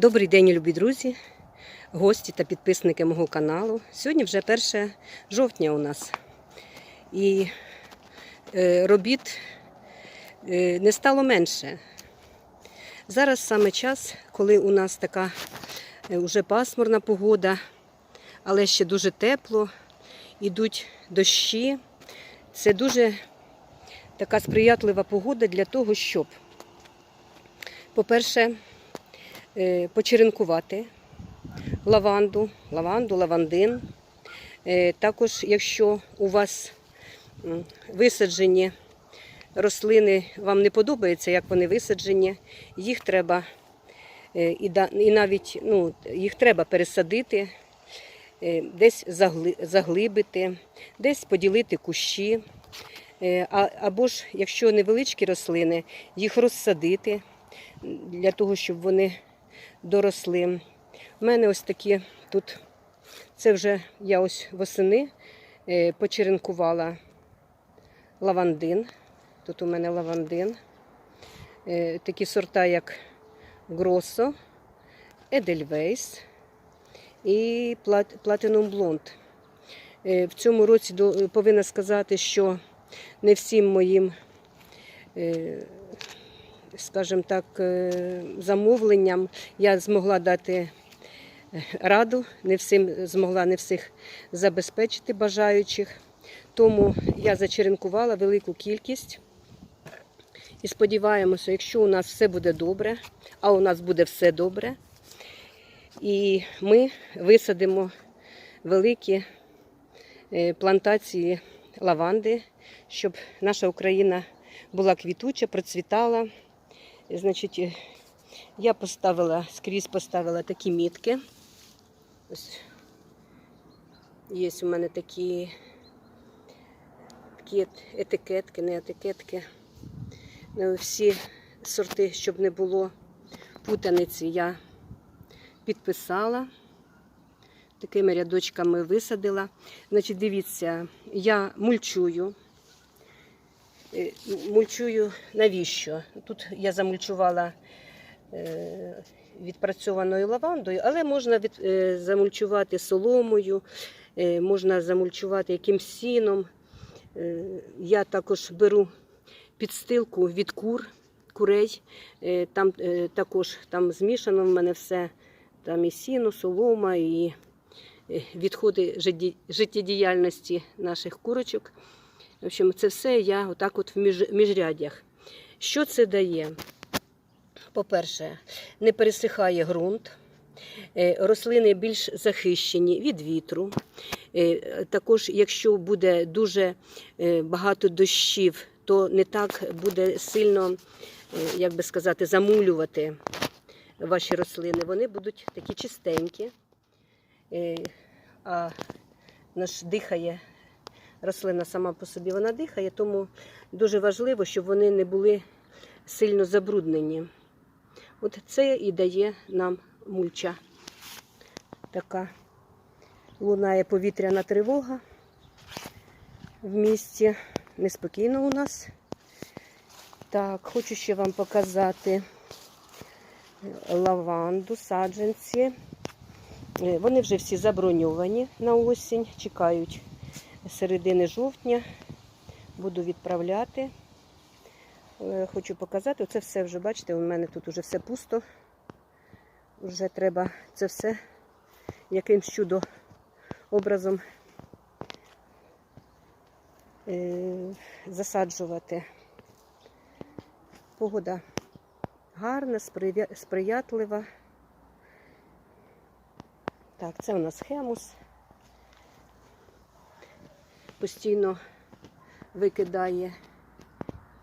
Добрий день, любі друзі, гості та підписники мого каналу. Сьогодні вже 1 жовтня у нас. І е, робіт е, не стало менше. Зараз саме час, коли у нас така е, вже пасмурна погода, але ще дуже тепло, ідуть дощі. Це дуже така сприятлива погода для того, щоб, по-перше, е, почеренкувати лаванду, лаванду, лавандин. Е, Також, якщо у вас висаджені рослини, вам не подобається, як вони висаджені, їх треба е, і навіть ну, їх треба пересадити, е, десь заглибити, десь поділити кущі. Е, Або ж, якщо невеличкі рослини, їх розсадити для того, щоб вони доросли. У мене ось такі тут, це вже я ось восени е, почеренкувала лавандин. Тут у мене лавандин. Е, Такі сорта, як Гросо, Едельвейс і Platinum Blonde. Е, В цьому році повинна сказати, що не всім моїм скажімо так, е, замовленням я змогла дати е, раду, не всім змогла не всіх забезпечити бажаючих. Тому я зачеренкувала велику кількість. І сподіваємося, якщо у нас все буде добре, а у нас буде все добре, і ми висадимо великі е, плантації лаванди, щоб наша Україна була квітуча, процвітала. Значить, е, я поставила, скрізь поставила такі мітки. Ось є у мене такі, такі етикетки, не етикетки. Ну, Всі сорти, щоб не було путаниці, я підписала. Такими рядочками висадила. Значить, дивіться, я мульчую. Е, Мульчую навіщо? Тут я замульчувала е, відпрацьованою лавандою, але можна е, замульчувати соломою, можна замульчувати якимсь сіном. Я також беру підстилку від кур, курей. Там також там змішано в мене все. Там і сіно, солома, і відходи життєдіяльності наших курочок. В общем, це все я отак от в між, міжрядях. Що це дає? По-перше, не пересихає ґрунт, е, рослини більш захищені від вітру. Е, Також, якщо буде дуже е, багато дощів, то не так буде сильно, як би сказати, замулювати ваші рослини. Вони будуть такі чистенькі, а наш дихає рослина сама по собі вона дихає, тому дуже важливо, щоб вони не були сильно забруднені. От це і дає нам мульча. Така лунає повітряна тривога в місті. Неспокійно у нас. Так, хочу ще вам показати лаванду, саджанці. Е, Вони вже всі заброньовані на осінь, чекають середини жовтня. Буду відправляти. Е, Хочу показати. Оце все вже, бачите, у мене тут вже все пусто. Вже треба це все якимсь чудо образом е, засаджувати. Погода гарна, сприятлива. Так, це у нас хемус. Постійно викидає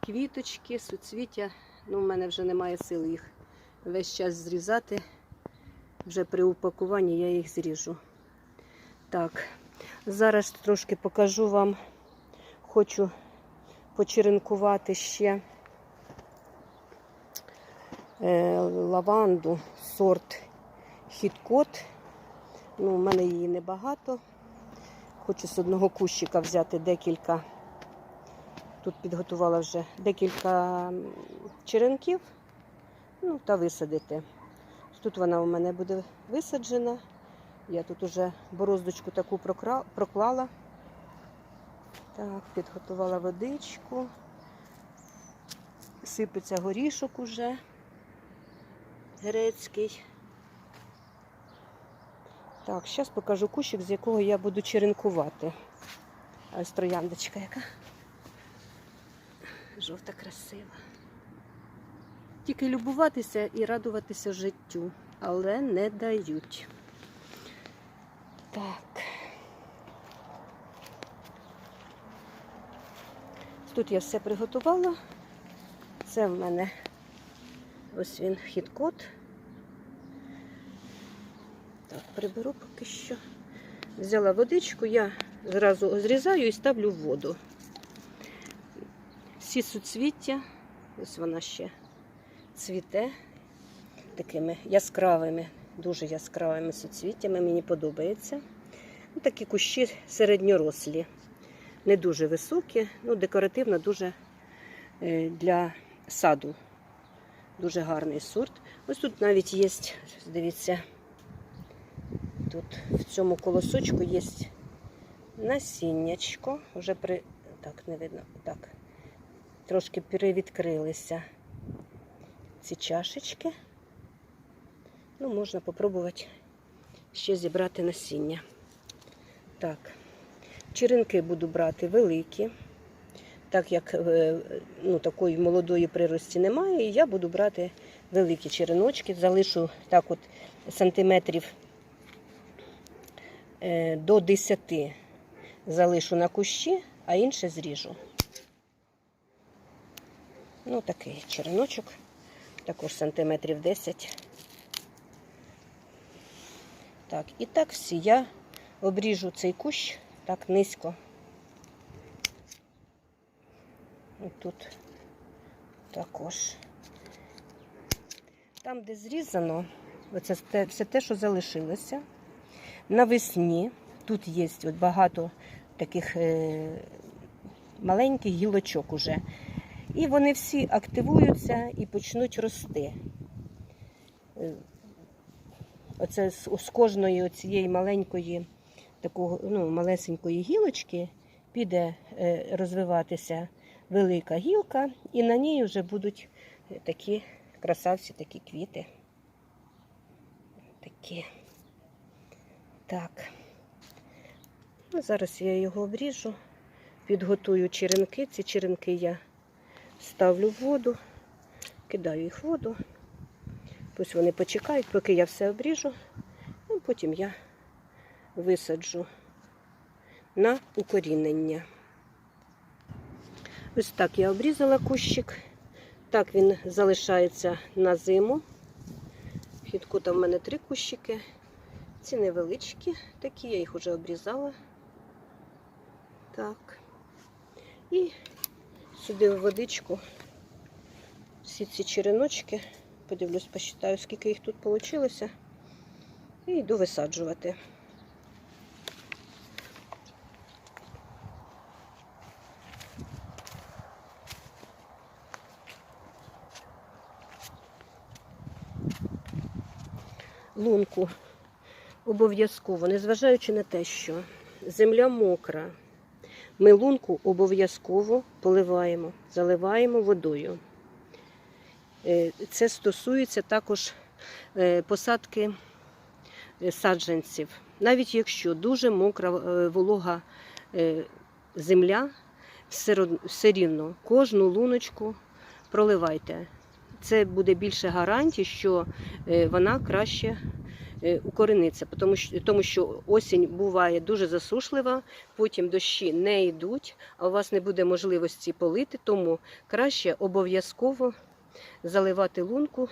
квіточки, суцвіття. Ну, в мене вже немає сил їх весь час зрізати. Вже при упакуванні я їх зріжу. Так, зараз трошки покажу вам. Хочу почеренкувати ще е, лаванду сорт хіткот. Ну, у мене її небагато. Хочу з одного кущика взяти декілька. Тут підготувала вже декілька черенків, ну та висадити. Тут вона у мене буде висаджена. Я тут уже бороздочку таку проклала. Так, підготувала водичку. Сипеться горішок уже грецький. Так, зараз покажу кущик, з якого я буду черенкувати. Ось трояндочка яка. Жовта красива. Тільки любуватися і радуватися життю, але не дають. Так. Тут я все приготувала. Це в мене ось він хід-код. Так, приберу поки що. Взяла водичку, я зразу зрізаю і ставлю в воду. Всі суцвіття, ось вона ще цвіте такими яскравими, дуже яскравими суцвіттями. Мені подобається. Ну, такі кущі середньорослі, не дуже високі, ну, декоративно дуже е, для саду. Дуже гарний сорт. Ось тут навіть є, дивіться, тут в цьому колосочку є насіннячко. Вже при. Так, не видно. Так. Трошки перевідкрилися ці чашечки. Ну, можна попробувати ще зібрати насіння. Так, черенки буду брати великі, так як е, ну, такої молодої прирості немає, я буду брати великі череночки, залишу так от сантиметрів до 10 залишу на кущі, а інше зріжу. Ну, такий череночок, також сантиметрів 10. Так, і так всі я обріжу цей кущ так низько. І тут також. Там, де зрізано, оце все те, що залишилося. Навесні тут є от багато таких е, маленьких гілочок уже. І вони всі активуються і почнуть рости. Е, Оце з, кожної цієї маленької, такого, ну, малесенької гілочки піде е, розвиватися велика гілка, і на ній вже будуть такі красавці, такі квіти. Такі. Так. Ну, зараз я його обріжу, підготую черенки. Ці черенки я ставлю в воду, кидаю їх в воду. Пусть вони почекають, поки я все обріжу, а потім я висаджу на укорінення. Ось так я обрізала кущик. Так він залишається на зиму. Хідкута в мене три кущики. Ці невеличкі такі, я їх вже обрізала. Так. І сюди в водичку всі ці череночки. Подивлюсь, посчитаю, скільки їх тут вийшло. І йду висаджувати. Лунку обов'язково, незважаючи на те, що земля мокра, ми лунку обов'язково поливаємо, заливаємо водою. Е, Це стосується також е, посадки е, саджанців. Навіть якщо дуже мокра волога земля, все рівно кожну луночку проливайте. Це буде більше гарантій, що вона краще укорениться, тому що, тому що осінь буває дуже засушлива, потім дощі не йдуть, а у вас не буде можливості полити, тому краще обов'язково заливати лунку.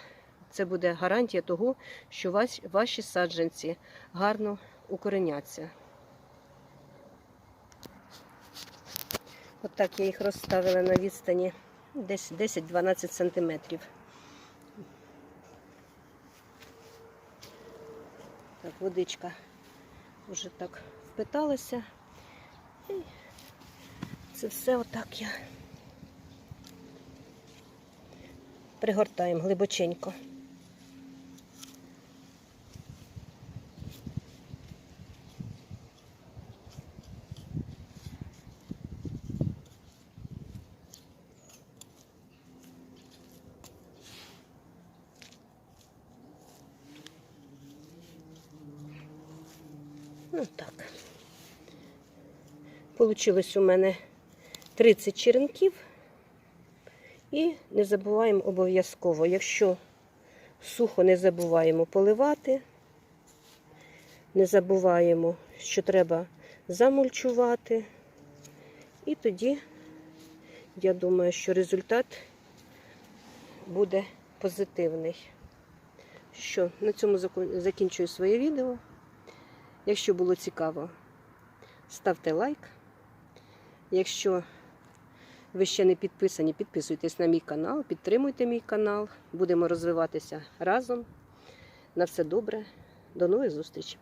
Це буде гарантія того, що ваші саджанці гарно укореняться. От я їх розставила на відстані десь 10-12 сантиметрів. Так, водичка вже так впиталася. І це все отак я пригортаємо глибоченько. Ну так. Получилось у мене 30 черенків. І не забуваємо обов'язково, якщо сухо не забуваємо поливати, не забуваємо, що треба замульчувати. І тоді, я думаю, що результат буде позитивний. Що, на цьому закінчую своє відео. Якщо було цікаво, ставте лайк. Якщо ви ще не підписані, підписуйтесь на мій канал, підтримуйте мій канал. Будемо розвиватися разом. На все добре. До нових зустрічей!